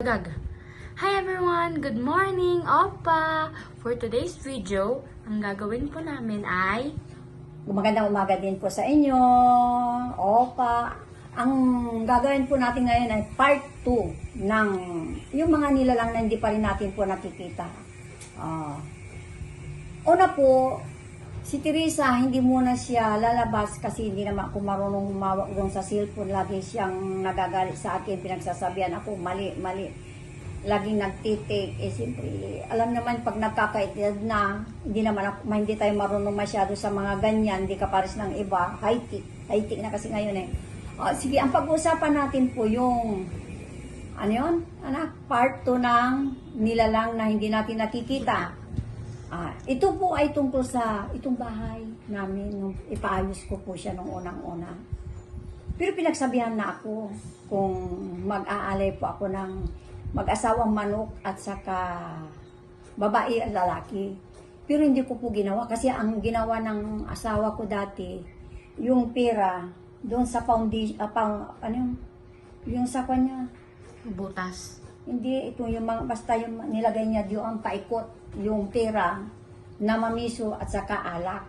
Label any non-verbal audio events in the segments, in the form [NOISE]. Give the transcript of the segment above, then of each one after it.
Gaga. Hi everyone! Good morning! Opa! For today's video, ang gagawin po namin ay Magandang umaga din po sa inyo. Opa. Ang gagawin po natin ngayon ay part 2 ng yung mga nilalang na hindi pa rin natin po nakikita. Ah. una po, si Teresa hindi muna siya lalabas kasi hindi naman ako marunong humawak doon sa cellphone. Lagi siyang nagagalit sa akin, pinagsasabihan ako, mali, mali laging nagtitik, eh siyempre, alam naman pag nagkakaedad na, hindi naman ako, hindi tayo marunong masyado sa mga ganyan, hindi ka pares ng iba, high-tech, high-tech na kasi ngayon eh. Ah, sige, ang pag-uusapan natin po yung, ano yun, anak, part 2 ng nilalang na hindi natin nakikita. Ah, ito po ay tungkol sa itong bahay namin, nung ipaayos ko po siya nung unang-una. Pero pinagsabihan na ako kung mag-aalay po ako ng mag-asawang manok at saka babae at lalaki. Pero hindi ko po ginawa kasi ang ginawa ng asawa ko dati, yung pera doon sa foundation, ah, pang, ano yung, yung sa kanya, butas. Hindi ito yung mga, basta yung nilagay niya doon ang paikot, yung pera na mamiso at saka alak.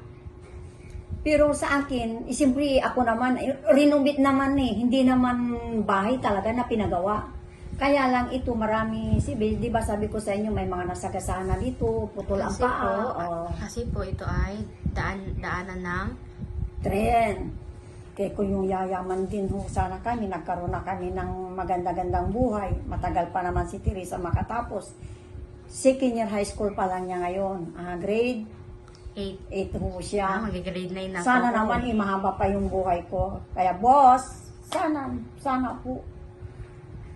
Pero sa akin, eh, siyempre ako naman, eh, renovate naman eh, hindi naman bahay talaga na pinagawa. Kaya lang ito marami, si di ba sabi ko sa inyo may mga nasagasana dito, putol ang Kasi paa, po, oh, kasi po ito ay daan, daanan ng tren. Kaya kung yung yayaman din ho, sana kami, nagkaroon na kami ng maganda-gandang buhay. Matagal pa naman si Teresa makatapos. Second year high school pa lang niya ngayon. Ah, grade 8. 8 ho Ah, siya. mag-grade 9 na Sana po. naman eh, mahaba pa yung buhay ko. Kaya boss, sana, sana po.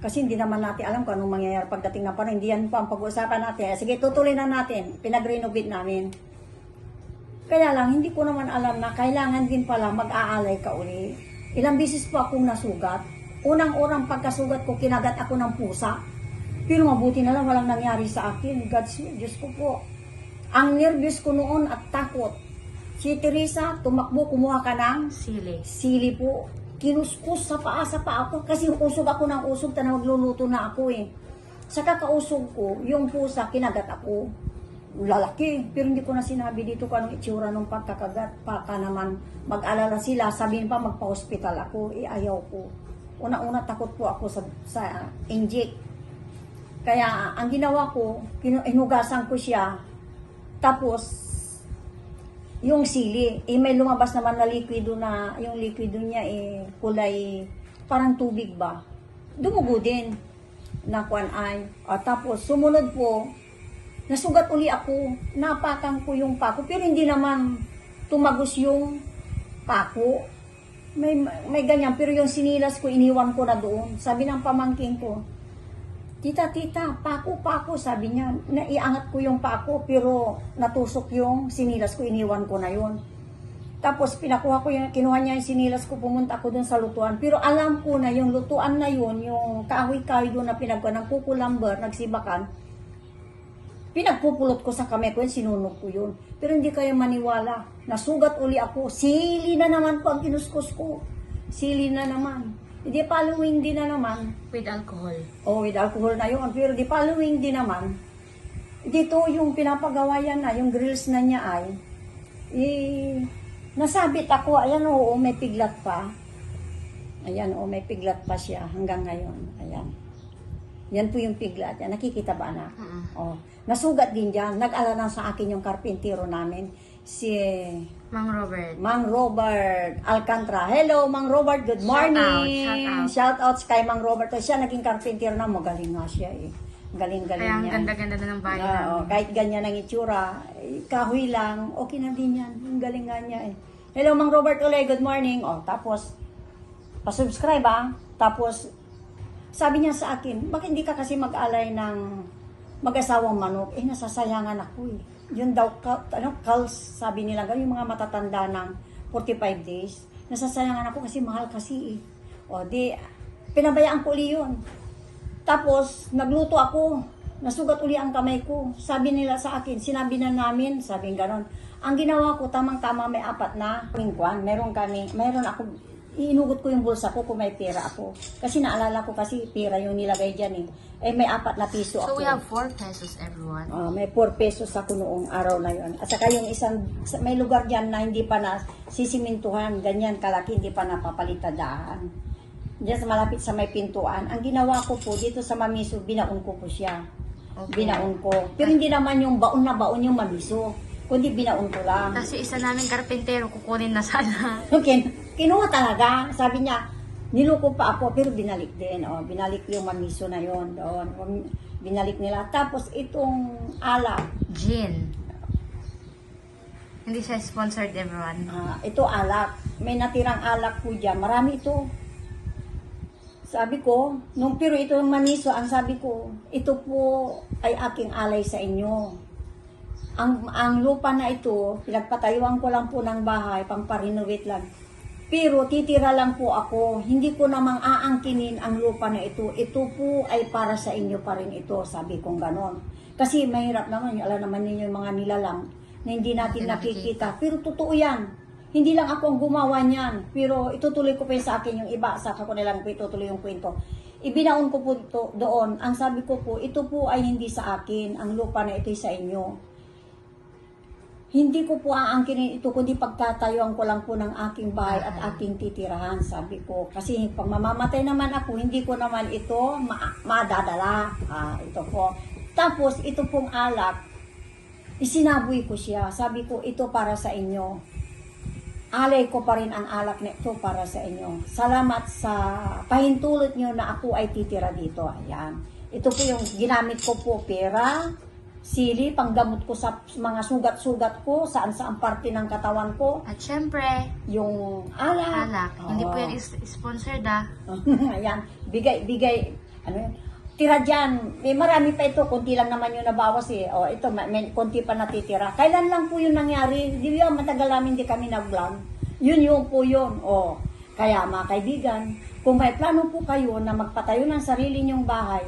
Kasi hindi naman natin alam kung anong mangyayari pagdating na panahon. Hindi yan pa ang pag-uusapan natin. Sige, tutuloy na natin. Pinag-renovate namin. Kaya lang, hindi ko naman alam na kailangan din pala mag-aalay ka uli. Ilang bisis po akong nasugat. Unang-unang pagkasugat ko, kinagat ako ng pusa. Pero mabuti na lang, walang nangyari sa akin. God's Diyos ko po. Ang nervous ko noon at takot. Si Teresa, tumakbo, kumuha ka ng Sili. sili po. Kinuskus sa paa sa paa ko kasi usog ako ng usog na magluluto na ako eh. Sa kakausog ko, yung pusa, kinagat ako. Lalaki. Pero hindi ko na sinabi dito kung anong itsura ng pagkakagat. Baka naman mag-alala sila. Sabihin pa magpa-hospital ako. Eh, ayaw ko. Una-una takot po ako sa, sa inject. Kaya ang ginawa ko, inugasan ko siya. Tapos, yung sili, eh may lumabas naman na liquido na, yung liquido niya eh kulay parang tubig ba. Dumugo din na kwan ay. At tapos sumunod po, nasugat uli ako, napakan ko yung pako, pero hindi naman tumagos yung pako. May, may ganyan, pero yung sinilas ko, iniwan ko na doon. Sabi ng pamangking ko, Tita, tita, pako, pako, sabi niya. Naiangat ko yung pako, pero natusok yung sinilas ko, iniwan ko na yun. Tapos pinakuha ko yung, kinuha niya yung sinilas ko, pumunta ako dun sa lutuan. Pero alam ko na yung lutuan na yun, yung kahoy-kahoy doon na pinagkuha ng kukulamber, nagsibakan, pinagpupulot ko sa kamay ko yun, sinunog ko yun. Pero hindi kayo maniwala. Nasugat uli ako. Sili na naman po ang kinuskus ko. Sili na naman. Hindi following din na naman. With alcohol. O with alcohol na yun. Pero di following din naman. Dito yung pinapagawa yan na, yung grills na niya ay, eh, nasabit ako. Ayan oo, may piglat pa. Ayan oo, may piglat pa siya hanggang ngayon. Ayan. Yan po yung piglat. Yan. Nakikita ba anak? Mm-mm. Oh, nasugat din dyan. Nag-alala sa akin yung karpintero namin. Si Mang Robert. Mang Robert Alcantara. Hello, Mang Robert. Good Shout morning. out, shout out. Shout outs kay Mang Robert. So, siya naging carpenter na. Magaling nga siya eh. Galing-galing Kaya ang niya. ganda-ganda na ng bahay Oo, namin. kahit ganyan ang itsura, eh, kahoy lang, okay na din yan. Ang galing nga niya eh. Hello, Mang Robert Ole. Good morning. Oh, tapos, pasubscribe ah. Tapos, sabi niya sa akin, bakit hindi ka kasi mag-alay ng mag-asawang manok? Eh, nasasayangan ako eh. Yun daw, ano, calls, sabi nila, yung mga matatanda ng 45 days. Nasasayangan ako kasi mahal kasi eh. O, di, pinabayaan ko uli yun. Tapos, nagluto ako. Nasugat uli ang kamay ko. Sabi nila sa akin, sinabi na namin, sabi ganon. Ang ginawa ko, tamang-tama may apat na mingkwan. Meron kami, meron ako iinugot ko yung bulsa ko kung may pera ako. Kasi naalala ko kasi pera yung nilagay dyan eh. Eh may apat na piso So ako. we have 4 pesos everyone. Ah, may 4 pesos ako noong araw na yon. At saka yung isang, sa- may lugar dyan na hindi pa na sisimintuhan, ganyan kalaki, hindi pa napapalitadaan. Diyan sa malapit sa may pintuan. Ang ginawa ko po, dito sa mamiso, binaon ko po siya. Okay. Binaon ko. Pero hindi naman yung baon na baon yung mamiso. Kundi binaon ko lang. Yung isa naming karpentero, kukunin na sana. [LAUGHS] Okay, kinuha talaga. Sabi niya, niloko pa ako, pero binalik din. Oh, binalik yung mamiso na yon doon. Binalik nila. Tapos itong alak, Gin. Hindi siya sponsored everyone. Ah, ito alak. May natirang alak po dyan. Marami ito. Sabi ko, nung pero ito yung maniso, ang sabi ko, ito po ay aking alay sa inyo. Ang, ang lupa na ito, pinagpatayuan ko lang po ng bahay, pang pa-renovate lang. Pero titira lang po ako, hindi ko namang aangkinin ang lupa na ito. Ito po ay para sa inyo pa rin ito, sabi kong ganon. Kasi mahirap naman, alam naman ninyo yung mga nilalang na hindi natin nakikita. Pero totoo yan. Hindi lang ako ang gumawa niyan. Pero itutuloy ko pa sa akin yung iba. Saka ko nilang po itutuloy yung kwento. Ibinaon ko po ito doon. Ang sabi ko po, ito po ay hindi sa akin. Ang lupa na ito ay sa inyo. Hindi ko po aangkinin ito, kundi pagtatayuan ko lang po ng aking bahay at aking titirahan, sabi ko. Kasi pag mamamatay naman ako, hindi ko naman ito ma- madadala. Ah, ito po. Tapos, ito pong alak, isinaboy ko siya. Sabi ko, ito para sa inyo. Alay ko pa rin ang alak na ito para sa inyo. Salamat sa pahintulot nyo na ako ay titira dito. Ayan. Ito po yung ginamit ko po pera, sili, panggamot ko sa mga sugat-sugat ko, saan saan parte ng katawan ko, At syempre, yung alak. alak. Hindi po yan is- sponsored ah. [LAUGHS] Ayan, bigay, bigay, ano yun, tira dyan. May marami pa ito, konti lang naman yung nabawas eh. O, ito, may, may konti pa natitira. Kailan lang po yun nangyari? Di ba, matagal namin di kami nag-vlog. Yun yung po yun. O, kaya mga kaibigan, kung may plano po kayo na magpatayo ng sarili nyong bahay,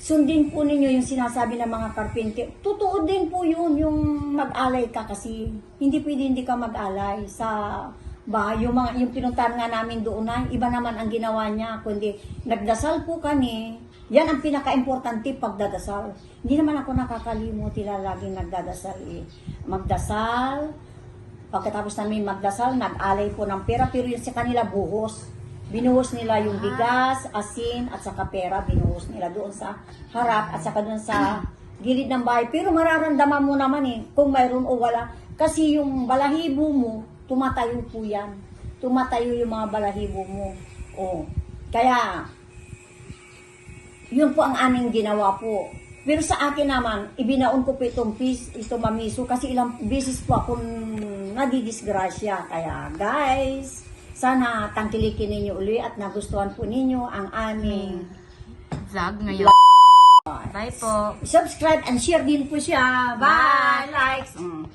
sundin po ninyo yung sinasabi ng mga karpente. Totoo din po yun, yung mag-alay ka kasi hindi pwede hindi ka mag-alay sa bahay. Yung, mga, yung pinuntahan nga namin doon na, iba naman ang ginawa niya, kundi nagdasal po kami. Yan ang pinaka-importante pagdadasal. Hindi naman ako nakakalimot, tila laging nagdadasal eh. Magdasal, pagkatapos namin magdasal, nag-alay po ng pera, pero yun sa kanila buhos. Binuhos nila yung bigas, asin, at saka pera, binuhos nila doon sa harap at saka doon sa gilid ng bahay. Pero mararamdaman mo naman eh, kung mayroon o wala. Kasi yung balahibo mo, tumatayo po yan. Tumatayo yung mga balahibo mo. O, kaya, yun po ang aming ginawa po. Pero sa akin naman, ibinaon ko po itong pis, itong mamiso kasi ilang beses po ako nadidisgrasya. Kaya guys, sana tangkilikin ninyo uli at nagustuhan po ninyo ang aming Vlog ngayon. Bye po. subscribe and share din po siya. Bye! Likes! Mm.